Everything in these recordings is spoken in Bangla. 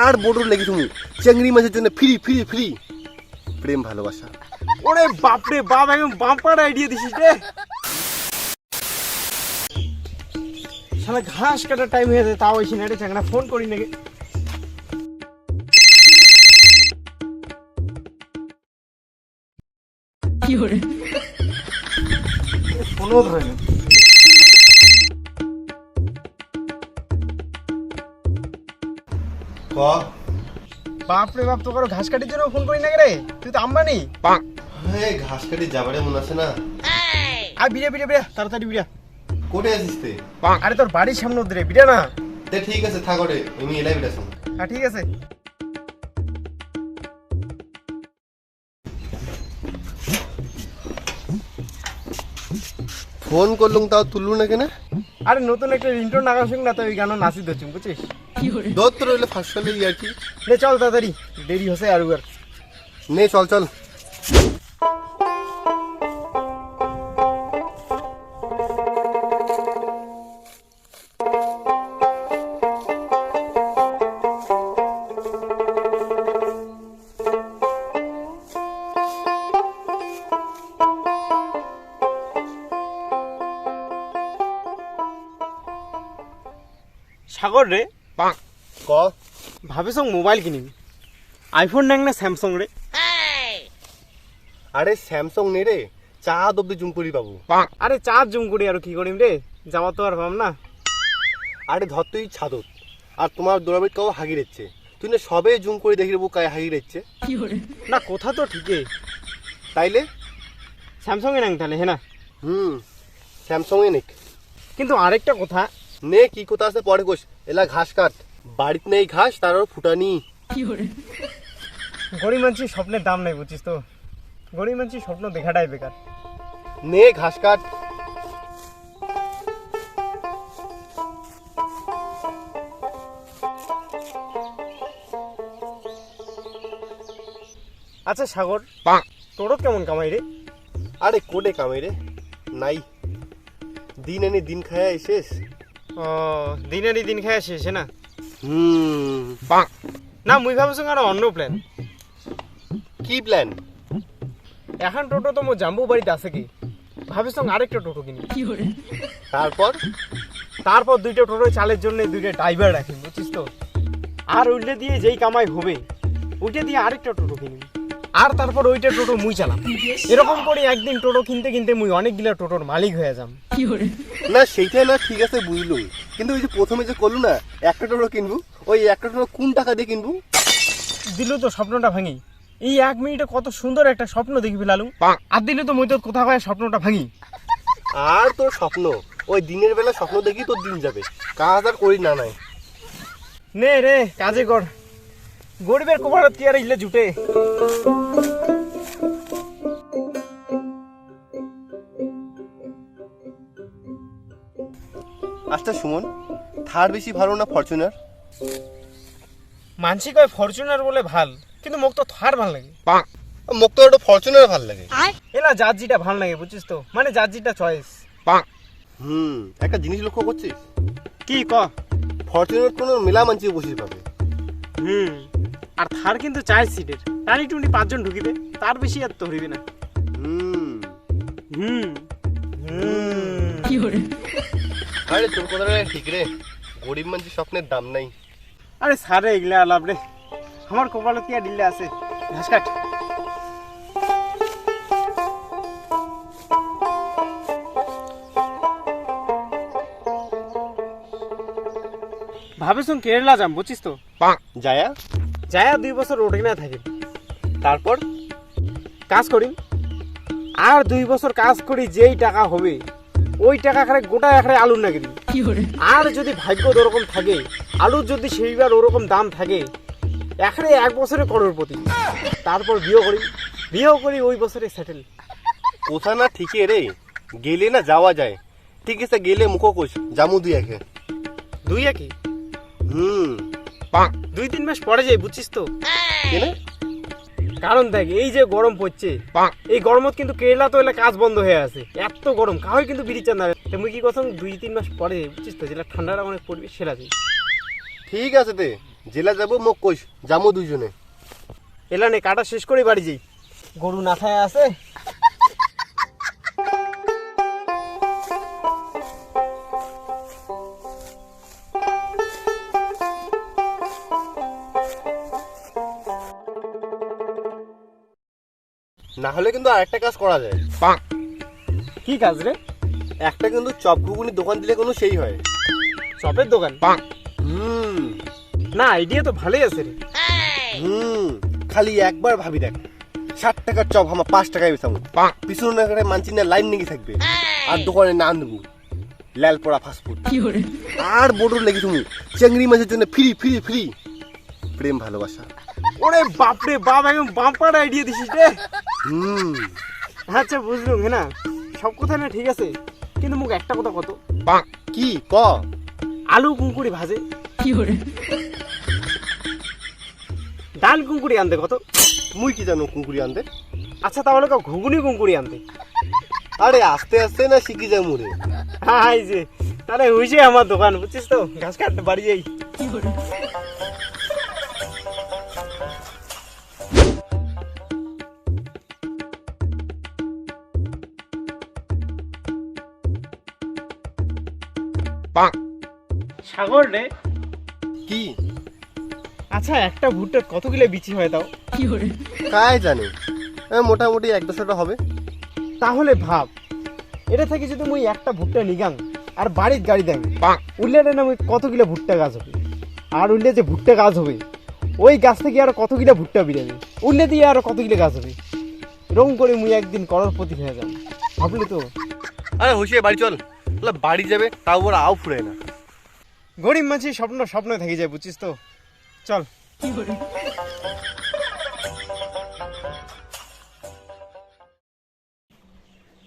আর বড় লেগে তুমি চেংড়ি মাছের জন্য ফ্রি ফ্রি ফ্রি প্রেম ভালোবাসা। ওরে বাপরে বাপ একদম বাম্পার আইডিয়া দিছিস রে। শালা ঘাস কাটার টাইম হয়ে যায় তাও এসে না রে চাংড়া ফোন করি নাকি? ফোনও ধরে না। ক? বাপরে বাপ তোকে ঘাস কাটির জন্য ফোন করি নাকি রে? তুই তো আম্বানি। হ্যাঁ ঘাস কাটি যাবারে মনে আছে না? আর বিড়ে বিড়ে বিড়ে তাড়াতাড়ি বিড়া কোটে আছিস তে? আরে তোর বাড়ির সামনে ওদের বিড়া না। তে ঠিক আছে থাকো রে আমি এলাই বেড়াছি। হ্যাঁ ঠিক আছে। ফোন করলুম তাও তুললু না কেন? আরে নতুন একটা রিন্টোর নাগা সঙ্গে না তো ওই গানও নাচি ধরছি বুঝছিস? দৌড় তো রইলে ফার্স্ট সালে আর কি। নে চল তাড়াতাড়ি দেরি হসে আর আর নে চল চল। সাগর রে ক? ভাবিস মোবাইল কিনিবি। আইফোন নেং না স্যামসং রে? আরে স্যামসং নে রে চা অব্দি জুম করি বাবু আরে চাঁদ জুম করি আর কি করিম রে? যাওয়া তো আর ভাব না। আরে ধর তুই ছাদত আর তোমার দৌড়াবিট কাউ হাগি রেচ্ছে। তুই না সবে জুম করে দেখি দেবো কায় হাগি রেচ্ছে। না কথা তো ঠিকই তাইলে? স্যামসং এ নেং তাহলে হ্যাঁ না? হুম স্যামসং এ নিক। কিন্তু আরেকটা কথা নে কি কোথা আছে পরে কোষ এলা ঘাস কাট। বাড়িতে নেই ঘাস তার ফুটানি। গরিব মানুষের স্বপ্নের দাম নাই বুঝছিস তো। গরিব মানুষের স্বপ্ন দেখাটাই বেকার। নে ঘাস কাট। আচ্ছা সাগর তোরও কেমন কামাই রে? আরে কোটে কামাই রে? নাই। দিন এনে দিন খায় শেষ ও দিনেরই দিন খায় শেষ না? হুম। না মুই ভাবছ আর অন্য প্ল্যান কি প্ল্যান এখন টোটো তো মোর জাম্বু বাড়িতে আছে কি? ভাবিস আরেকটা টোটো কিনি তারপর? তারপর দুইটা টোটো চালের জন্য দুইটা ড্রাইভার রাখি বুঝছিস তো? আর ওইটা দিয়ে যেই কামাই হবে ওইটা দিয়ে আরেকটা টোটো কিনি আর তারপর ওইটা টোটো মুই চালাম। এরকম করে একদিন টোটো কিনতে কিনতে মুই অনেকগুলা টোটোর মালিক হয়ে যাম। না সেইটা না ঠিক আছে বুঝলুম। কিন্তু ওই যে প্রথমে যে করলু না একটা টোটো কিনবো ওই একটা টোটো কোন টাকা দিয়ে কিনবো? দিলু তো স্বপ্নটা ভাঙি। এই এক মিনিটে কত সুন্দর একটা স্বপ্ন দেখি ফেলালু আর দিলু তো মুই তো কোথাও হয় স্বপ্নটা ভাঙি। আর তোর স্বপ্ন ওই দিনের বেলা স্বপ্ন দেখি তোর দিন যাবে। কাজ আর করি না নাই। নে রে কাজে কর। গরিবের কোপারত কি আর ইলে জুটে? আচ্ছা সুমন থার বেশি ভালো না ফরচুনার মানসি কয় ফরচুনার বলে ভালো কিন্তু মোক তো থার ভালো লাগে। মোক তো একটা ফরচুনার ভালো লাগে। এলা জার্জিটা ভালো লাগে বুঝছিস তো? মানে জার্জিটা চয়েস হুম একটা জিনিস লক্ষ্য করছিস? কি ক? ফরচুনার কোনো মেলা মানছি বসিস পাবে। হুম আর থার কিন্তু চার সিটের টানি টুনি পাঁচজন ঢুকিবে তার বেশি আর তো হইবে না। হুম। হুম। হুম আরে তোর কথাটা ঠিক রে। গরিব মানুষের স্বপ্নের দাম নাই। আরে সারে এগুলা আলাপ রে। আমার কপালে কি আর ডিলে আছে? ঘাস কাট। ভাবেছুন কেরালা যাম বুঝছিস তো? জায়া যায়া? দুই বছর রোডে না থাকি। তারপর কাজ করি আর দুই বছর কাজ করি যেই টাকা হবে ওই টাকা খারে গোটা এখানে আলুর নাকি আর যদি ভাগ্য ওরকম থাকে আলুর যদি সেইবার ওরকম দাম থাকে এখানে এক বছরে করোড়পতি। তারপর বিয়ে করি বিয়েও করি ওই বছরে সেটেল কোথা না ঠিকই রে গেলে না যাওয়া যায়। ঠিক আছে গেলে মুখো কোষ জামু দুই একে। দুই একই হুম। দুই তিন মাস পরে যাই বুঝছিস তো? কেনে? কারণ দেখ এই যে গরম পড়ছে এই গরমত কিন্তু কেরালা তো এলাকা কাজ বন্ধ হয়ে আছে। এত গরম কাহই কিন্তু বিড়ি চান না তুমি কি কথা দুই তিন মাস পরে বুঝছিস তো যেটা ঠান্ডাটা অনেক পড়বে সেরা যাই ঠিক আছে তে জেলা যাব মোক কইস যাব দুজনে এলানে কাটা শেষ করে বাড়ি যাই। গরু না খায় আছে না হলে কিন্তু আরেকটা কাজ করা যায়। কি কাজ রে? একটা কিন্তু চপ ঘুগুনির দোকান দিলে কোনো সেই হয়। চপের দোকান? হুম। না আইডিয়া তো ভালোই আছে রে। হুম খালি একবার ভাবি দেখ। ষাট টাকার চপ আমার পাঁচ টাকায় বেচাবো পিছনে একটা মানচিনা লাইন লেগে থাকবে। আর দোকানে নাম দেবো। লাল পড়া ফাস্টফুড আর বোর্ডও লেগে তুমি? চেংড়ি মাছের জন্য ফ্রি ফ্রি ফ্রি প্রেম ভালোবাসা। ওরে বাপরে বাপ একদম বাম্পার আইডিয়া দিছিস রে। হুম। আচ্ছা বুঝলুম হ্যাঁ না সব কথা না ঠিক আছে কিন্তু মুখ একটা কথা কত? কি? ক? আলু কুঙ্কুড়ি ভাজে। কি করে? ডাল কুঙ্কুড়ি আনতে কত? মুই কি জানো কুকুরি আনতে? আচ্ছা তাহলে তো ঘুগুনি কুঙ্কুড়ি আনতে। আরে আস্তে আস্তে না শিখি যাই মুরে হাই যে তাহলে হয়েছে আমার দোকান বুঝছিস তো? ঘাস কাটতে বাড়ি যাই। সাগর রে কি? আচ্ছা একটা ভুট্টার কত কিলো বিচি হয় তাও? কায় জানে? এ, মোটামুটি এক দুশোটা হবে। তাহলে ভাব এটা থেকে যদি মুই একটা ভুট্টা নিগাং আর বাড়ির গাড়ি দেন উল্লেটা না মুই কত কিলো ভুট্টা গাছ হবে? আর উল্লে যে ভুট্টা গাছ হবে ওই গাছ থেকে আর কত কিলো ভুট্টা বেরোবে উল্লে দিয়ে আর কত কিলো গাছ হবে? রং করে মুই একদিন করোড়পতি হয়ে যাব ভাবলি তো? আরে হুশিয়ে বাড়ি চল। বাড়ি যাবে, তাও ওরা আও ফুরে না। গরিব মাঝি স্বপ্ন স্বপ্ন থেকে যায়, বুঝছিস তো? চল।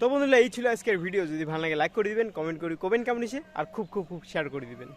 তো বন্ধুরা, এই ছিল আজকের ভিডিও যদি ভালো লাগে লাইক করে দিবেন কমেন্ট করে কমেন্ট কেমন আর খুব খুব খুব শেয়ার করে দিবেন।